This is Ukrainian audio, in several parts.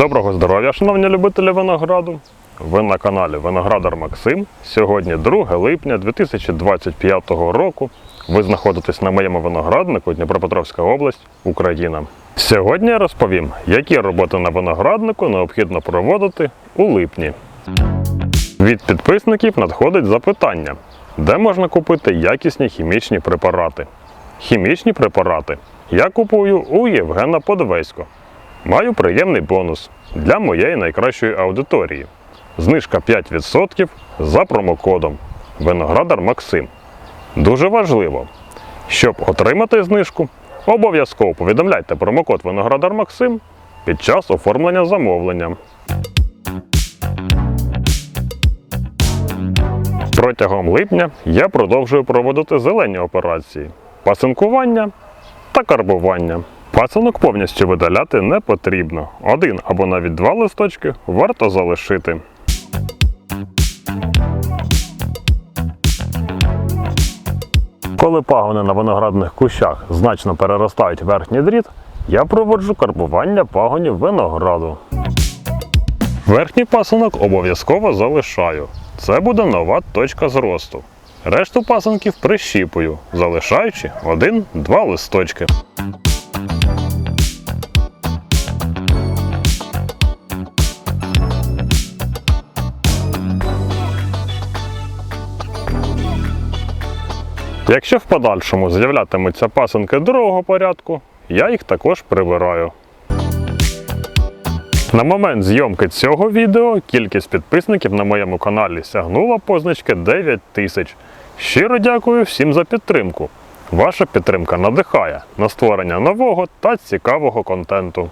Доброго здоров'я, шановні любителі винограду. Ви на каналі Виноградар Максим. Сьогодні 2 липня 2025 року. Ви знаходитесь на моєму винограднику Дніпропетровська область, Україна. Сьогодні я розповім, які роботи на винограднику необхідно проводити у липні. Від підписників надходить запитання, де можна купити якісні хімічні препарати. Хімічні препарати я купую у Євгена Подвесько. Маю приємний бонус для моєї найкращої аудиторії. Знижка 5% за промокодом Виноградар Максим. Дуже важливо, щоб отримати знижку, обов'язково повідомляйте промокод Виноградар Максим під час оформлення замовлення. Протягом липня я продовжую проводити зелені операції пасинкування та карбування. Пасинок повністю видаляти не потрібно. Один або навіть два листочки варто залишити. Коли пагони на виноградних кущах значно переростають верхній дріт, я проводжу карбування пагонів винограду. Верхній пасинок обов'язково залишаю. Це буде нова точка зросту. Решту пасинків прищіпую, залишаючи один-два листочки. Якщо в подальшому з'являтимуться пасинки другого порядку, я їх також прибираю. На момент зйомки цього відео кількість підписників на моєму каналі сягнула позначки 9 тисяч. Щиро дякую всім за підтримку. Ваша підтримка надихає на створення нового та цікавого контенту.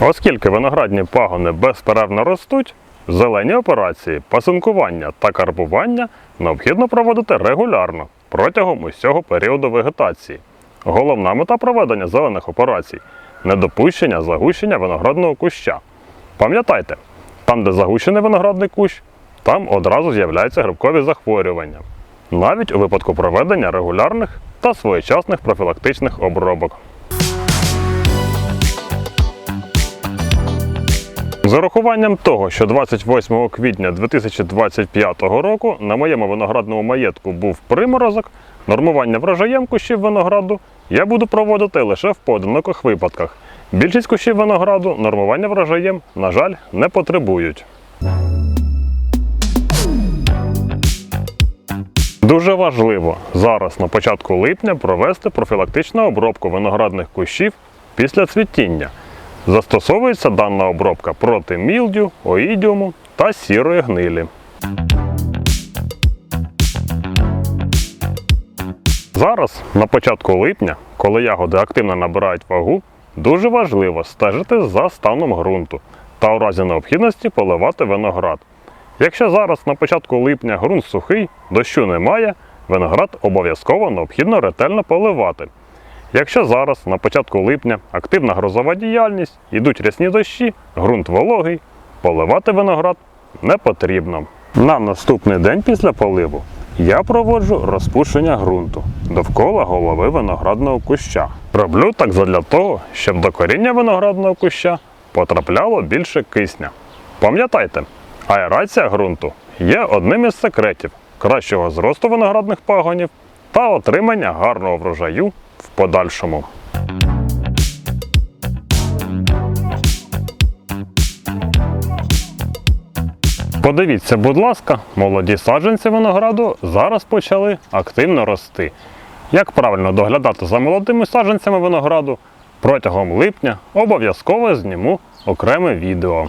Оскільки виноградні пагони безперервно ростуть, зелені операції, пасинкування та карбування необхідно проводити регулярно протягом усього періоду вегетації. Головна мета проведення зелених операцій недопущення загущення виноградного куща. Пам'ятайте, там, де загущений виноградний кущ, там одразу з'являються грибкові захворювання, навіть у випадку проведення регулярних та своєчасних профілактичних обробок. З урахуванням того, що 28 квітня 2025 року на моєму виноградному маєтку був приморозок, нормування врожаєм кущів винограду я буду проводити лише в поодиноких випадках. Більшість кущів винограду нормування врожаєм, на жаль, не потребують. Дуже важливо зараз на початку липня провести профілактичну обробку виноградних кущів після цвітіння. Застосовується дана обробка проти мілдю, оїдіуму та сірої гнилі. Зараз, на початку липня, коли ягоди активно набирають вагу, дуже важливо стежити за станом ґрунту та у разі необхідності поливати виноград. Якщо зараз на початку липня ґрунт сухий, дощу немає, виноград обов'язково необхідно ретельно поливати. Якщо зараз на початку липня активна грозова діяльність, йдуть рясні дощі, ґрунт вологий, поливати виноград не потрібно. На наступний день після поливу я проводжу розпушення ґрунту довкола голови виноградного куща. Роблю так задля того, щоб до коріння виноградного куща потрапляло більше кисня. Пам'ятайте, аерація ґрунту є одним із секретів кращого зросту виноградних пагонів та отримання гарного врожаю в подальшому. Подивіться, будь ласка, молоді саджанці винограду зараз почали активно рости. Як правильно доглядати за молодими саджанцями винограду, протягом липня обов'язково зніму окреме відео.